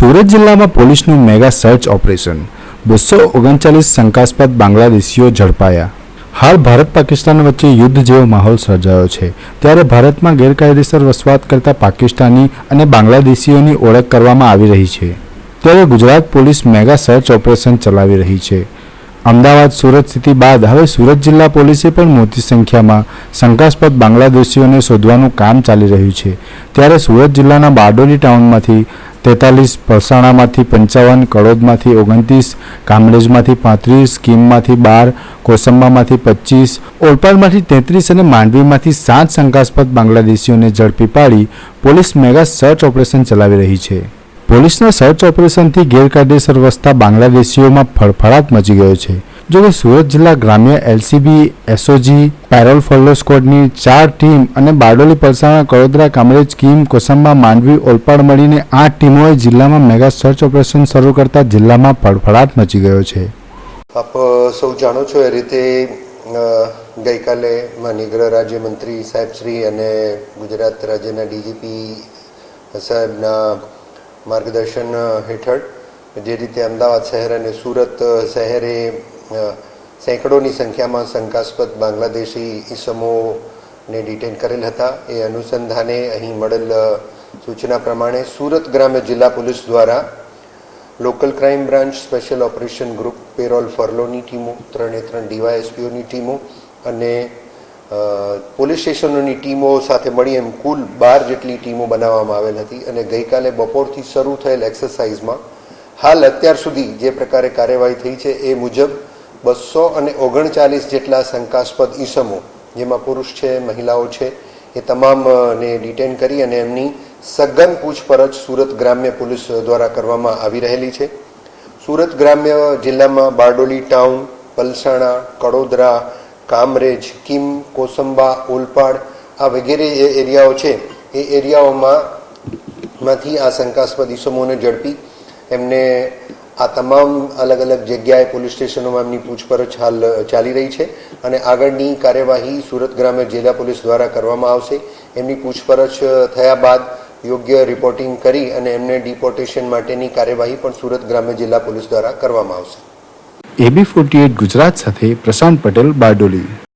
સુરત જિલ્લામાં પોલીસનું mega search operation. બસો ઓગણચાલીસ શંકાસ્પદ બાંગ્લાદેશીઓ ઝડપાયા. હાલ ભારત પાકિસ્તાન વચ્ચે યુદ્ધ જેવો માહોલ સર્જાયો છે. ત્યારે ભારતમાં ગેરકાયદેસર વસવાટ કરતા પાકિસ્તાની અને બાંગ્લાદેશીઓની ઓળખ કરવામાં આવી રહી છે. ત્યારે Gujarat police mega search operation ચલાવી રહી છે. અમદાવાદ સુરત સ્થિતિ બાદ હવે સુરત જિલ્લા પોલીસે પણ મોટી સંખ્યામાં શંકાસ્પદ બાંગ્લાદેશીઓને શોધવાનું કામ ચાલી રહ્યું છે. ત્યારે સુરત જિલ્લાના બારડોલી ટાઉનમાંથી તેતાલીસ પલસાણામાંથી પંચાવન કડોદમાંથી ઓગણત્રીસ, કામરેજમાંથી પાંત્રીસ, કીમમાંથી બાર, કોસંબામાંથી પચીસ ઓલપાડમાંથી તેત્રીસ અને માંડવીમાંથી સાત શંકાસ્પદ બાંગ્લાદેશીઓને ઝડપી પાડી પોલીસ મેગા સર્ચ ઓપરેશન ચલાવી રહી છે. પોલીસના સર્ચ ઓપરેશનથી ગેરકાયદેસર વસતા બાંગ્લાદેશીઓમાં ફળફળાટ મચી ગયો છે. જોકે સુરત જિલ્લા ગ્રામ્ય એલસીબી, એસઓજી, પેરોલ ફોલો સ્કોડની ચાર ટીમ અને બારડોલી પલસાણા કડોદરા કામરેજ કીમ કોસંબા માંડવી ઓલપાડ મળીને આઠ ટીમોએ જિલ્લામાં મેગા સર્ચ ઓપરેશન શરૂ કરતા જિલ્લામાં ફળફળાટ મચી ગયો છે. આપ સૌ જાણો છો એ રીતે ગઈકાલે માનનીય ગૃહ રાજ્યમંત્રી સાહેબશ્રી અને ગુજરાત રાજ્યના ડીજીપી સાહેબના માર્ગદર્શન હેઠળ જે રીતે અમદાવાદ શહેર અને સુરત શહેરે સેંકડોની સંખ્યામાં શંકાસ્પદ બાંગ્લાદેશી ઈસમોને ડિટેન કરેલ હતા. એ અનુસંધાને અહીં મળેલ સૂચના પ્રમાણે સુરત ગ્રામ્ય જિલ્લા પોલીસ દ્વારા local crime branch special operation group, parole ફરલોની ટીમો, ત્રણે ત્રણ ડીવાયએસપીઓની ટીમો અને પોલીસ સ્ટેશનોની ટીમો સાથે મળી એમ કુલ બાર જેટલી ટીમો બનાવવામાં આવેલ હતી અને ગઈકાલે બપોરથી શરૂ થયેલ એક્સરસાઇઝમાં હાલ અત્યાર સુધી જે પ્રકારે કાર્યવાહી થઈ છે એ મુજબ બસો અને ઓગણચાલીસ જેટલા શંકાસ્પદ ઈસમો, જેમાં પુરુષ છે, મહિલાઓ છે, એ તમામને ડિટેન કરી અને એમની સઘન પૂછપરછ સુરત ગ્રામ્ય પોલીસ દ્વારા કરવામાં આવી રહેલી છે. સુરત ગ્રામ્ય જિલ્લામાં બારડોલી ટાઉન, પલસાણા, કડોદરા, કામરેજ, કિમ, કોસંબા, ઓલપાડ આ વગેરે એ એરિયાઓ છે. એ એરિયાઓમાં માંથી આ શંકાસ્પદ ઈસમોને ઝડપી એમને આ તમામ અલગ અલગ જગ્યાએ પોલીસ સ્ટેશનોમાં એમની પૂછપરછ હાલ ચાલી રહી છે અને આગળની કાર્યવાહી સુરત ગ્રામ્ય જિલ્લા પોલીસ દ્વારા કરવામાં આવશે. એમની પૂછપરછ થયા બાદ યોગ્ય રિપોર્ટિંગ કરી અને એમને ડિપોર્ટેશન માટેની કાર્યવાહી પણ સુરત ગ્રામ્ય જિલ્લા પોલીસ દ્વારા કરવામાં આવશે. એબી ફોર્ટી ગુજરાત સાથે પ્રશાંત પટેલ બારડોલી.